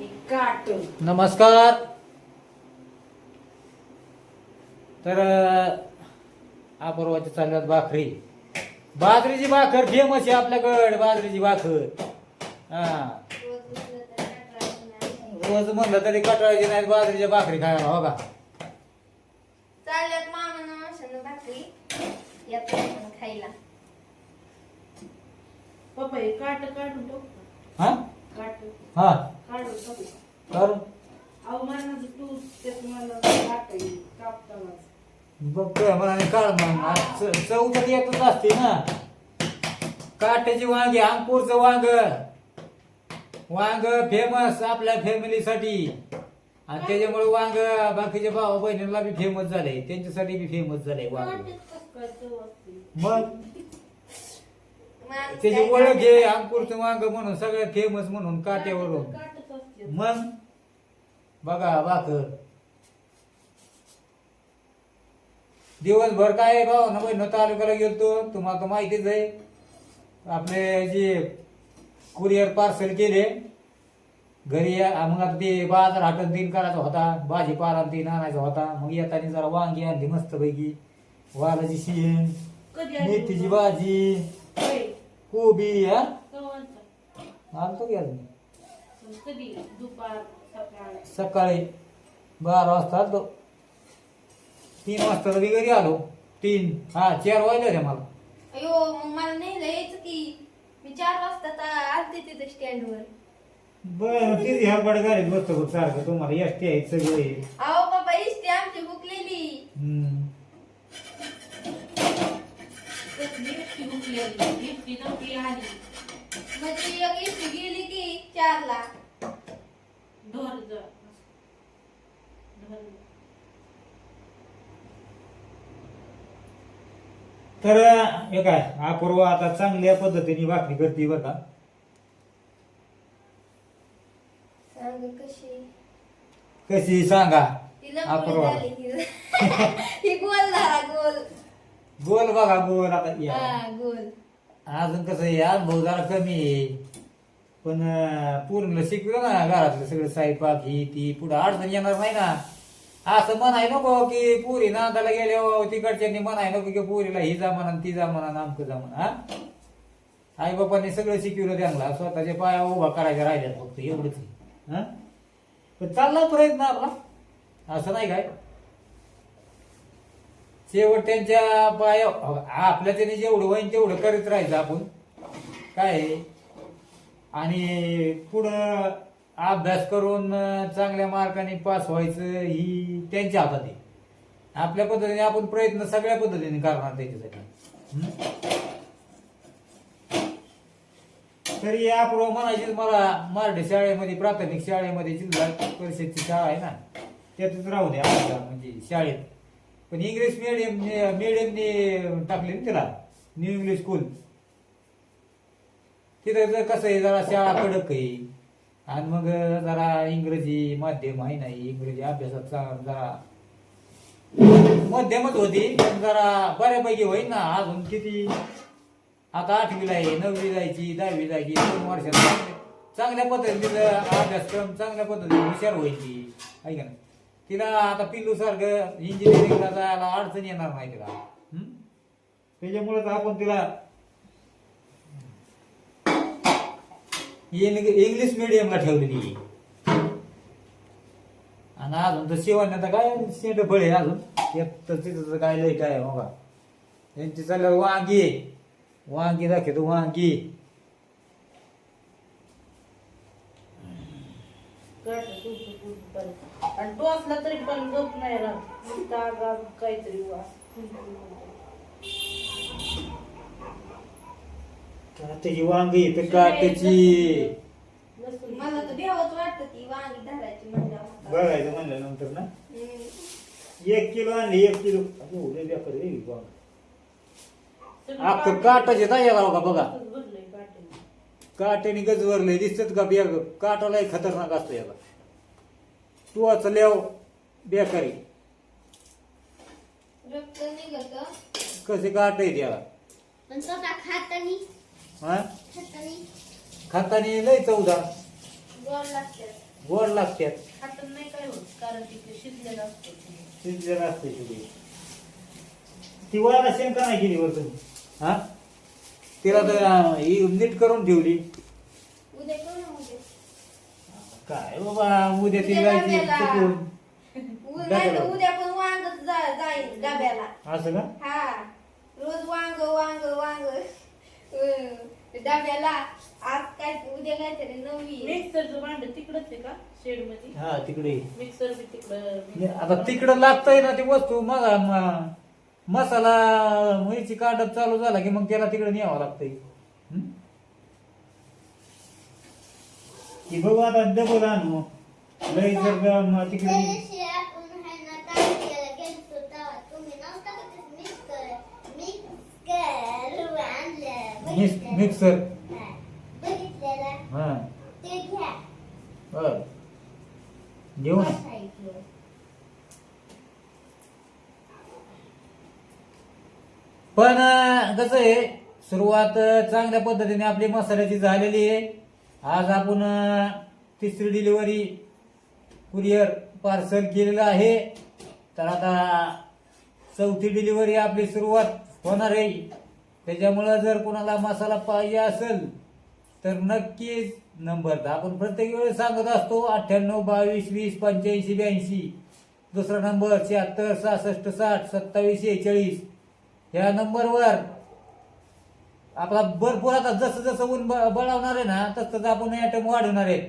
काट नमस्कार. तर अपूर्वाच्या चालल्यात भाकरी. बाजरीची भाकर फेमस आहे आपल्याकडे बाजरीची भाकर. हा. रोज म्हणलं तरी कटाळायची नाही बाजरीच्या भाकरी खायला हो का? चालल्यात माशानं भाकरी. खायला. पप्पा हे काट काढून हा? हा. कापताना बघतोय मनाने काढ मग. येतच असते ना. काट्याची वांगी अंकुरचं वांग. वांग फेमस आपल्या फॅमिलीसाठी आणि त्याच्यामुळे वांग बाकीच्या भावा बहिणीला बी फेमस झाले त्यांच्यासाठी बी फेमस झाले वांग. मग? त्याची ओळख नाही. अंकुरचं वांग म्हणून सगळ्यात फेमस म्हणून काट्यावरून. मग? बघा भाकर. दिवसभर काय भाऊ? ना बहिण तालुक्याला गेलतो. तुम्हाला तर माहितीच आहे. आपले जे कुरिअर पार्सल केले. घरी या- मग आता ते बाजार हाटन तीन करायचा होता. भाजीपाला तीन आणायचा होता. मग येताना जरा वांगी आणली मस्त पैकी वालाची आली मेथीची? भाजी. होय. कोबी हा कवांचा? आणतो की अजून कधी? दुपार सकाळ. सकाळी बारा वाजता आलो तीन वाजता तरी घरी आलो. तीन हा चार वाजले होते मला. अयो मग मला नाही यायचं की. मी चार वाजता तर आलते तिथे स्टँडवर. बरं तीच हरबड गाडीत बसतो बघ सारखं. तुम्हाला एसटी आहेत सगळे. अहो बाबा इष्टी आमची बुकलेली हम्म. आली. एक गेली की ढोर तर हे काय अपूर्व आता चांगल्या पद्धतीने भाकरी करते बरं का सांग कशी? कशी सांगा? तिला अपूर्वा झाला गोल. गोल बघा गोल आता या. हा गोल अजून कसं आहे अनुभव जरा कमी आहे पण अं, पूर्ण शिकलो ना घरातलं सगळं स्वयंपाक ही ती पुढे अडचण येणार नाही ना असं म्हणाय नको की पुरी नांदाला गेले तिकडच्यांनी म्हणाय नको की पुरीला ही जा म्हणा ती जा म्हणा नामकं जा म्हणा हा? आई बापांनी सगळं शिकवलं त्यांना स्वतःच्या पाया उभा करायच्या राहिल्यात फक्त एवढंच आहे. हा? पण चालला प्रयत्न आपला असं नाही काय शेवट त्यांच्या पाय आपल्या त्याने जेवढं होईन तेवढं करीत राहायचं आपण. काय आणि पुढं अभ्यास करून चांगल्या मार्काने पास व्हायचं ही त्यांच्या हातात आहे. आपल्या पद्धतीने आपण प्रयत्न सगळ्या पद्धतीने करणार त्याच्यासाठी. तरी अपूर्व म्हणायची मला मराठी शाळेमध्ये प्राथमिक शाळेमध्ये जिल्हा परिषदची शाळा आहे ना त्यातच राहू दे आपल्या म्हणजे शाळेत. पण इंग्लिश मिडियम मिडियमने टाकले ना तिला न्यू इंग्लिश स्कूल तिथं जर कसं आहे जरा शाळा कडक आहे. आणि मग जरा इंग्रजी माध्यम आहे नाही इंग्रजी अभ्यासात जरा मध्यमच होती पण जरा बऱ्यापैकी होईल ना. अजून किती? आता आठवीला आहे नववी जायची दहावी जायची दोन वर्षात. चांगल्या- चांगल्या पद्धतीने अभ्यासक्रम चांगल्या पद्धतीने हुशार व्हायची. आहे का नाही? तिला आता पिल्लू सारखं इंजिनिअरिंगला जायला अडचण येणार नाही तिला. त्याच्यामुळेच तर आपण तिला इंग्लिश मिडियमला ठेवलेली आणि अजून तर शिवण्याचं काय शेंड फळ आहे अजून. एक तर तिथं काय लय काय बघा. त्यांची चालल्यावर वांगी वांगी दाखवतो वांगी. आणि टोचला तरी पण गप नाही राहत. काहीतरी त्याची वांगी तर काट्याची लसूण मला तर भेवच वाटत ती वांगी धरायची म्हणल्यावर. बघायचं म्हणलं नंतर ना. एक किलो आणली एक किलो. एवढे बेकार आहे वांग. सगळं अख्खं काट- काटाचे तयार का बघा. काट्याने गजवरलंय दिसतात का बेग काटालाही खतरनाक असतो याला. तू वाचल्याव बेकारी. रक्त निघत. कसे काट आहे त्याला? पण स्वतः खातानी हा? खातानी खातानी लय चौदा. गोड लागतात गोड लागतात हातात नाही काय होत कारण तिथे शिजलेलं असतं शिजलेलं असते ती वळाला शेंका नाही केली वर तुम्ही हा? तिला तर अं, ही नीट करून ठेवली उद्या करू ना उद्या काय बाबा उद्या ती उद्या जायची डब्याला. चुकून. उ- नाही तर उद्या पण वांग जा- जाईल डब्याला. असं का? हा. रोज वांग वांग वांग. अं, डब्याला. आज काय उद्या काहीतरी नवी मिक्सरचं भांड तिकडच आहे का? शेडमध्ये हा तिकडे. मिक्सर बी तिकडं नाही, आता तिकडं लागतंय ना ती वस्तू. मग मसाला मिरची काढत चालू झाला की मग त्याला तिकडे न्यावं लागतंय हं? की बघू आता डबल आणू. लई जर तिकडे मिक्स- मिक्सर हा बर. घेऊ ना पण कसं आहे सुरुवात चांगल्या पद्धतीने आपली मसाल्याची झालेली आहे. आज आपण तिसरी डिलिव्हरी कुरिअर पार्सल केलेलं आहे. तर आता चौथी डिलिव्हरी आपली सुरुवात होणार आहे. त्याच्यामुळं जर कोणाला मसाला पाहिजे असेल तर नक्कीच नंबर आपण प्रत्येक वेळेस सांगत असतो अठ्ठ्याण्णव बावीस वीस पंच्याऐंशी ब्याऐंशी. दुसरा नंबर शहात्तर सहासष्ट साठ सत्तावीस सेहेचाळीस ह्या नंबरवर आपला भरपूर आता जसं जसं ऊन ब- बळावणार आहे ना तसं तसं आपण आयटम वाढवणार आहेत.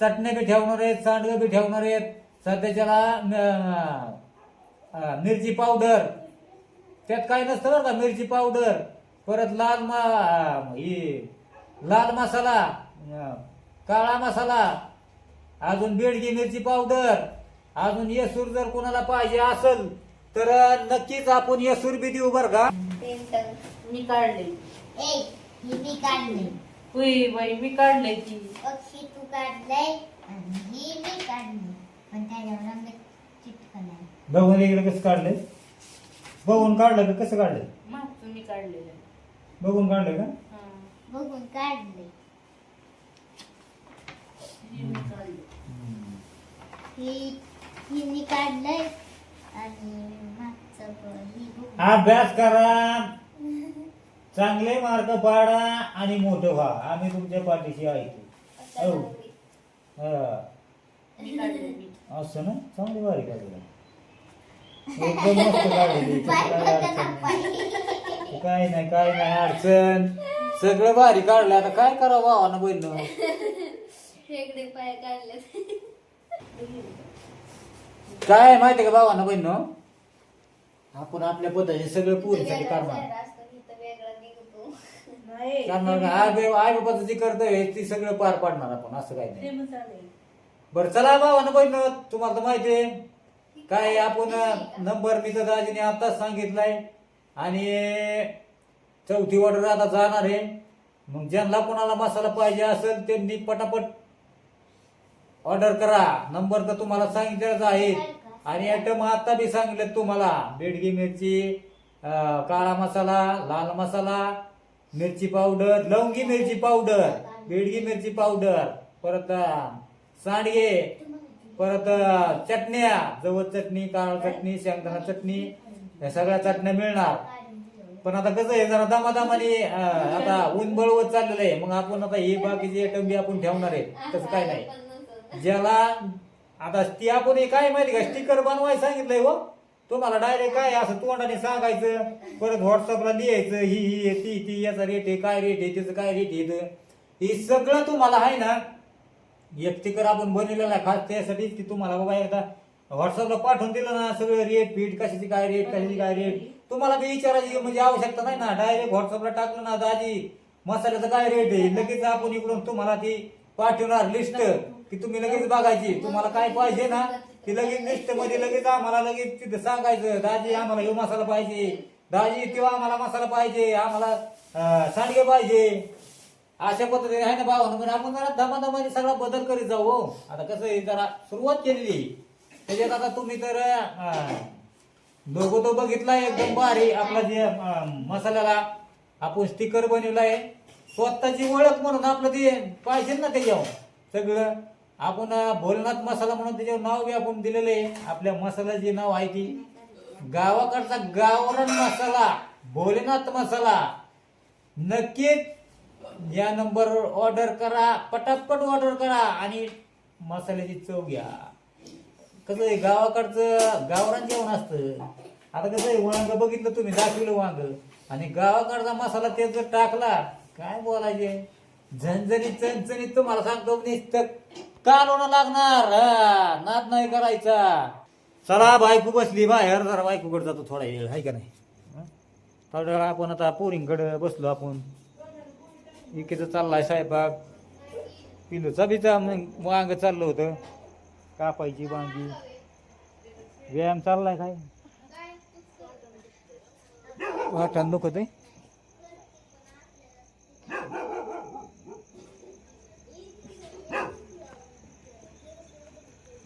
चटण्या बी ठेवणार आहेत सांडगं बी ठेवणार आहेत. सध्याच्याला मिरची पावडर. त्यात काय नसतं बरं का मिरची पावडर. परत लाल मा हे लाल मसाला काळा मसाला. अजून बेडगी मिरची पावडर. अजून येसूर जर कोणाला पाहिजे असेल तर नक्कीच आपण येसूर बी देऊ बरं का. मी काढले. ए ही मी काढली. होय बाई मी काढले ती पक्षी तू काढलंय आणि ही मी काढली. पण त्याच्यावर रंग चिटकन आहे बघून इकडे कसं काढलंय बघून काढलं का कसं काढलेलं. आहे. बघून काढलंय का? हा. बघून काढले. हे मी काढले. ही ही मी काढलंय आणि मागचं ब- ही बघून अभ्यास करा. चांगले मार्क पाडा आणि मोठं व्हा. आम्ही तुमच्या पाठीशी आहे. हो. हा. काढले. असं ना? चांगली भारी काढलं एकदम मस्त काढलेली पाय काय. नाही. काय नाही अडचण. सगळं भारी काढलं. आता काय करावं भावानं बहिण पाय काढले काय माहिती का भावानं बहिण आपण आपल्या पद्धतीने सगळं पुरीसाठी करणार. नाही का? आई बाई- आई बाबाचं जे कर्तव्य आहे ते सगळं पार पाडणार आपण असं काही नाही. बरं चला भावानं बहिण तुम्हाला तर माहिती आहे. काय आपण नंबर मी तर दाजीने आताच सांगितलाय. आणि चौथी ऑर्डर आता जाणार आहे. मग ज्यांना कोणाला मसाला पाहिजे असेल त्यांनी पटापट ऑर्डर करा. नंबर तर तुम्हाला सांगितलेच आहेत आणि आयटम आता बी सांगितले तुम्हाला. बेडगी मिरची अं, काळा मसाला लाल मसाला मिरची पावडर लवंगी मिरची पावडर बेडगी मिरची पावडर परत सांडगे परत चटण्या जवळ चटणी काळ चटणी शेंगदाणा चटणी या सगळ्या चटण्या मिळणार. पण आता कसं आहे जरा दमादमाने आता ऊन बळवत चाललेलं आहे. मग आपण आता हे बाकीचे टंबी बी आपण ठेवणार आहे. तसं काय नाही. ज्याला आता ती आपण काय माहिती का? स्टिकर बनवायला सांगितलंय हो. तुम्हाला डायरेक्ट काय असं तोंडाने सांगायचं? परत व्हॉट्सअपला लिहायचं ही ही आहे, ती ती याचा रेट आहे काय रेट आहे त्याचं काय रेट आहे हे सगळं तुम्हाला आहे ना एक स्टिकर आपण बनवलेलं आहे खास त्यासाठी की तुम्हाला बाबा एकदा व्हॉट्सअपला पाठवून दिलं ना सगळं रेट फीट कशाची काय रेट कशाची काय रेट तुम्हाला बी विचारायची म्हणजे आवश्यकता नाही ना. डायरेक्ट व्हॉट्सअपला टाकलं ना दाजी मसाल्याचं काय रेट आहे? लगेच आपण इकडून तुम्हाला ती पाठवणार लिस्ट की तुम्ही लगेच बघायची. तुम्हाला काय पाहिजे ना ती लगेच लिस्टमध्ये लगेच आम्हाला लगेच तिथे सांगायचं दाजी आम्हाला हे मसाला पाहिजे. दाजी तेव्हा आम्हाला मसाला पाहिजे. आम्हाला सांडगे पाहिजे. अशा पद्धतीने आहे ना भावानं? पण आपण जरा दमादमाने सगळा बदल करीत जाऊ हो. आता कसं आहे जरा सुरुवात केलेली. त्याच्यात आता तुम्ही तर लोगो तो बघितलाय एकदम भारी. आपला जे मसाल्याला आपण स्टिकर बनवलाय. स्वतःची ओळख म्हणून आपलं ते पाहिजे ना त्याच्यावर. सगळं. आपण भोलनाथ भोलेनाथ मसाला म्हणून त्याच्यावर नाव बी आपण दिलेलं आहे. आपल्या मसाल्याचे नाव आहे ती. गावाकडचा गावरण मसाला भोलेनाथ मसाला. नक्कीच या नंबरवर ऑर्डर करा पटापट ऑर्डर करा आणि मसाल्याची चव घ्या. कसं आहे गावाकडचं गावरान जेवण असतं. आता कसं आहे वांग बघितलं तुम्ही दाखविलं वांग. आणि गावाकडचा मसाला ते जर टाकला काय बोलायचे? झणझणीत चणचणीत तुम्हाला सांगतो नुसतं कालवणं लागणार. हा, नाद नाही करायचा. चला बायको बसली बाहेर. जरा बायकोकडे जातो थोडा वेळ आहे का नाही? हं? थोड्या वेळ आपण आता पोरींकडे बसलो आपण. इकडे चाललाय स्वयंपाक. पिलूचा बीचा मग वांग चाललं होतं. कापायची वांगी. व्यायाम चाललाय काय? वाटण नको आहे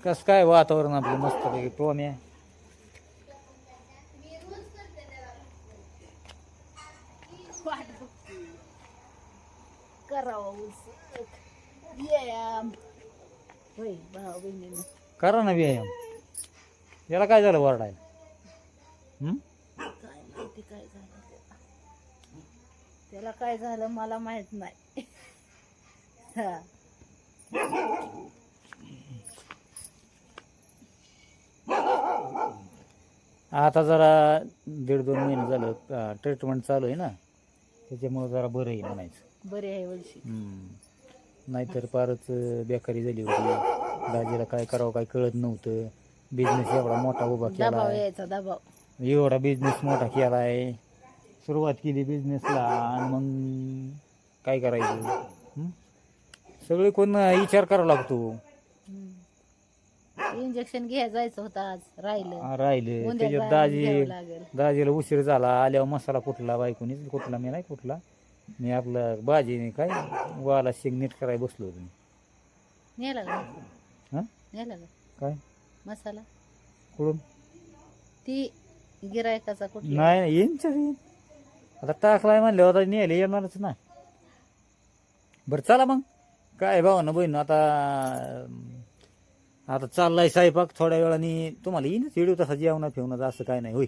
कस काय वातावरण आपलं मस्त पैकी टोम्या व्यायाम करा ना व्यायाम. याला काय झालं वरडायला? त्याला त्याला काय झालं मला माहीत नाही हा आता जरा दीड दोन महिने झालं ट्रीटमेंट चालू आहे ना. त्याच्यामुळे जरा बरं आहे म्हणायचं. बरे आहे हम्म. नाहीतर फारच बेकारी झाली होती. दाजीला काय करावं काय कळत नव्हतं. बिझनेस एवढा मोठा उभा दबाव केला यायचा दबाव. एवढा बिझनेस मोठा केलाय. सुरुवात केली बिझनेसला आणि मग काय करायचं? हं? सगळे कोण विचार करावा लागतो. इंजेक्शन घ्यायला जायचं होतं आज राहिलं. राहिले. उद्या त्याच्यात जायला घ्यावं दाजी लागेल. दाजीला उशीर झाला आल्यावर मसाला कुठला बायकोनीच कुठला मी नाही कुठला. मी आपलं भाजीने काय वाला शेंग नीट करायला बसलो होतो मी. नेला का? हं? नेला का? काय? मसाला? कुठून? ती गिरायकाचा कुठला? नाही नाही, येईन येईन आता टाकलाय म्हणले आता नेले येणारच ना बरं चला मग. काय भाऊ ना बहीण आता आता चाललाय स्वयंपाक थोड्या वेळाने. तुम्हाला येईन व्हिडिओ तसा जेवणा फिवणं असं काय नाही होई